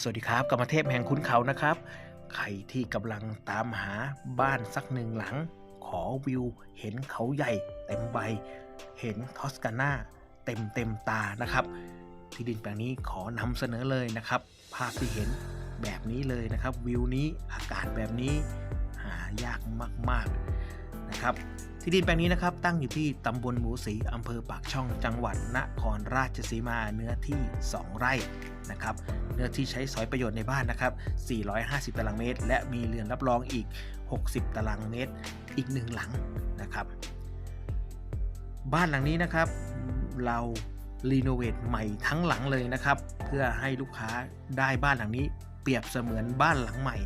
สวัสดีครับกรรมาเทพแห่งคุณเขานะครับ ใครที่กำลังตามหาบ้านสักหนึ่งหลัง ขอวิว เห็นเขาใหญ่เต็มใบ เห็นทอสกาน่าเต็มเต็มตานะครับ ที่ดินแปลงนี้ขอนำเสนอเลยนะครับ ภาพที่เห็นแบบนี้เลยนะครับ วิวนี้อากาศแบบนี้หายากมากๆนะครับ ที่ดินแปลงนี้นะครับ ตั้งอยู่ที่ตำบลหมูสีอำเภอปากช่องจังหวัดนครราชสีมาเนื้อที่ 2 ไร่ นะครับเนื้อที่ใช้สอยประโยชน์ในบ้านนะครับ 450 ตารางเมตร และมีเรือนรับรองอีก 60 ตารางเมตร อีกหนึ่งหลังนะครับ บ้านหลังนี้นะครับเรารีโนเวทใหม่ทั้งหลังเลยนะครับ เพื่อให้ลูกค้าได้บ้านหลังนี้ เปรียบเสมือนบ้านหลังใหม่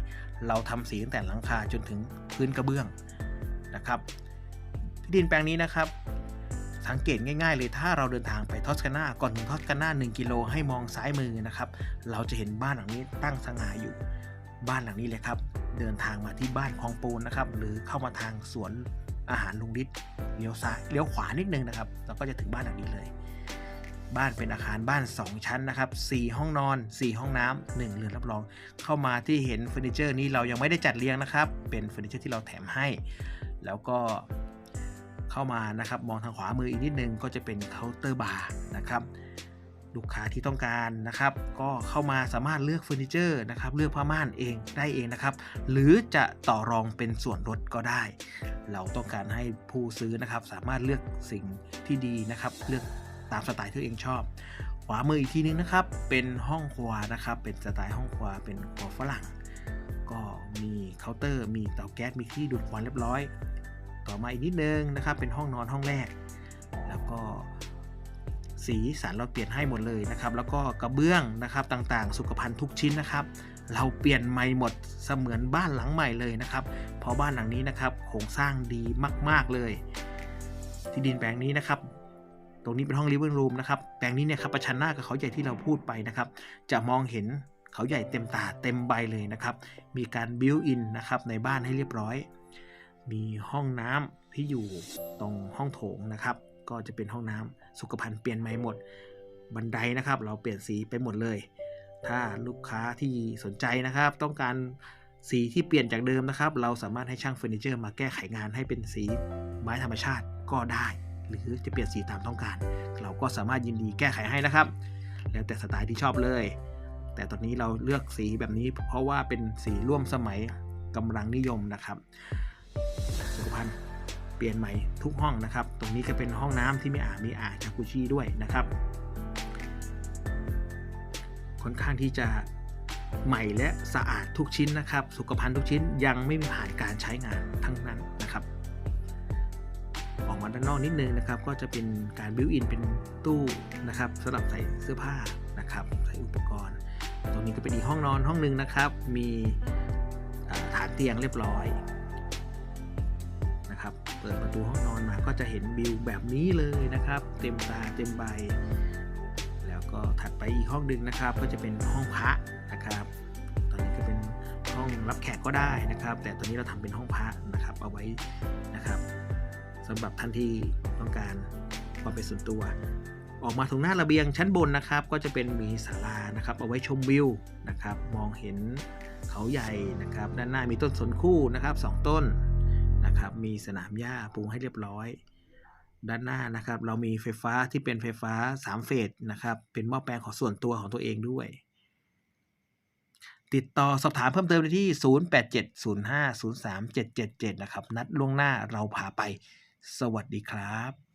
เราทำสีตั้งแต่หลังคาจนถึงพื้นกระเบื้องนะครับที่ดินแปลงนี้นะครับ สังเกตง่ายๆ เลยถ้าเราเดินทางไปทอสกานาก่อนถึงทอสกานา1กิโลให้มองซ้ายมือนะครับ เราจะเห็นบ้านหลังนี้ตั้งสง่าอยู่ บ้านหลังนี้เลยครับ เดินทางมาที่บ้านคลองปูนนะครับ หรือเข้ามาทางสวนอาหารลุงฤทธิ์เลี้ยวซ้ายเลี้ยวขวานิดนึงนะครับเราก็จะถึงบ้านหลังนี้เลย บ้านเป็นอาคารบ้าน 2 ชั้นนะครับ4ห้องนอน 4 ห้องน้ำ1เรือนรับรอง เข้ามาที่เห็นเฟอร์นิเจอร์นี้เรายังไม่ได้จัดเรียงนะครับ เป็นเฟอร์นิเจอร์ที่เราแถมให้ แล้วก็ เข้ามานะครับมองทางขวามืออีกนิดนึงก็จะเป็นเคาน์เตอร์บาร์นะครับลูกค้าที่ต้องการนะครับ ก็เข้ามาสามารถเลือกเฟอร์นิเจอร์นะครับ เลือกผ้าม่านเองได้เองนะครับ หรือจะต่อรองเป็นส่วนลดก็ได้ เราต้องการให้ผู้ซื้อนะครับ สามารถเลือกสิ่งที่ดีนะครับ เลือกตามสไตล์ที่ตัวเองชอบ ขวามืออีกทีนึงนะครับ เป็นห้องครัวนะครับ เป็นสไตล์ห้องครัวเป็นครัวฝรั่ง ก็มีเคาน์เตอร์ มีเตาแก๊สมีที่ดูดควันเรียบร้อย ต่อมาอีกนิดนึงนะครับ เป็นห้องนอนห้องแรก แล้วก็สีสันเราเปลี่ยนให้หมดเลยนะครับ แล้วก็กระเบื้องนะครับต่างๆ สุขภัณฑ์ทุกชิ้นนะครับ เราเปลี่ยนใหม่หมดเสมือนบ้านหลังใหม่เลยนะครับ เพราะบ้านหลังนี้นะครับโครงสร้างดีมาก ๆเลย ที่ดินแปลงนี้นะครับ ตรงนี้เป็นห้อง living room นะครับ แปลงนี้เนี่ยครับประชันหน้ากับเขาใหญ่ที่เราพูดไปนะครับ จะมองเห็นเขาใหญ่เต็มตาเต็มใบเลยนะครับ มีการ built in นะครับในบ้านให้เรียบร้อย มีห้องน้ำที่อยู่ตรงห้องโถงนะครับ ก็จะเป็นห้องน้ำสุขภัณฑ์เปลี่ยนใหม่หมด บันไดนะครับ เราเปลี่ยนสีไปหมดเลย ถ้าลูกค้าที่สนใจนะครับ ต้องการสีที่เปลี่ยนจากเดิมนะครับ เราสามารถให้ช่างเฟอร์นิเจอร์มาแก้ไขงานให้เป็นสีไม้ธรรมชาติก็ได้ หรือจะเปลี่ยนสีตามต้องการ เราก็สามารถยินดีแก้ไขให้นะครับ แล้วแต่สไตล์ที่ชอบเลย แต่ตอนนี้เราเลือกสีแบบนี้เพราะว่าเป็นสีร่วมสมัยกำลังนิยมนะครับ เปลี่ยนใหม่ทุกห้องนะครับ ตรงนี้ก็เป็นห้องน้ำที่มีอ่างมีอ่างจากุชิด้วยนะครับ ค่อนข้างที่จะใหม่และสะอาดทุกชิ้นนะครับ สุขภัณฑ์ทุกชิ้นยังไม่มีผ่านการใช้งานทั้งนั้นนะครับ ออกมาด้านนอกนิดนึงนะครับ ก็จะเป็นการบิวอินเป็นตู้นะครับสำหรับใส่เสื้อผ้านะครับ ใส่อุปกรณ์ ตรงนี้ก็เป็นอีกห้องนอนห้องหนึ่งนะครับ มีฐานเตียงเรียบร้อย เปิดประตูห้องนอนมาก็จะเห็นวิวแบบนี้เลยนะครับ เต็มตาเต็มใบ แล้วก็ถัดไปอีกห้องหนึ่งนะครับ ก็จะเป็นห้องพระนะครับ ตอนนี้ก็เป็นห้องรับแขกก็ได้นะครับ แต่ตอนนี้เราทำเป็นห้องพระนะครับ เอาไว้นะครับสำหรับท่านที่ต้องการความเป็นส่วนตัว ออกมาตรงหน้าระเบียงชั้นบนนะครับ ก็จะเป็นมีศาลานะครับ เอาไว้ชมวิวนะครับ มองเห็นเขาใหญ่นะครับ ด้านหน้ามีต้นสนคู่นะครับสองต้น นะครับ มีสนามหญ้าปูให้เรียบร้อย ด้านหน้านะครับ เรามีไฟฟ้าที่เป็นไฟฟ้า 3 เฟสนะครับ เป็นหม้อแปลงของส่วนตัวของตัวเองด้วย ติดต่อสอบถามเพิ่มเติมได้ที่ 0870503777 นะครับ นัดล่วงหน้าเราพาไป สวัสดีครับ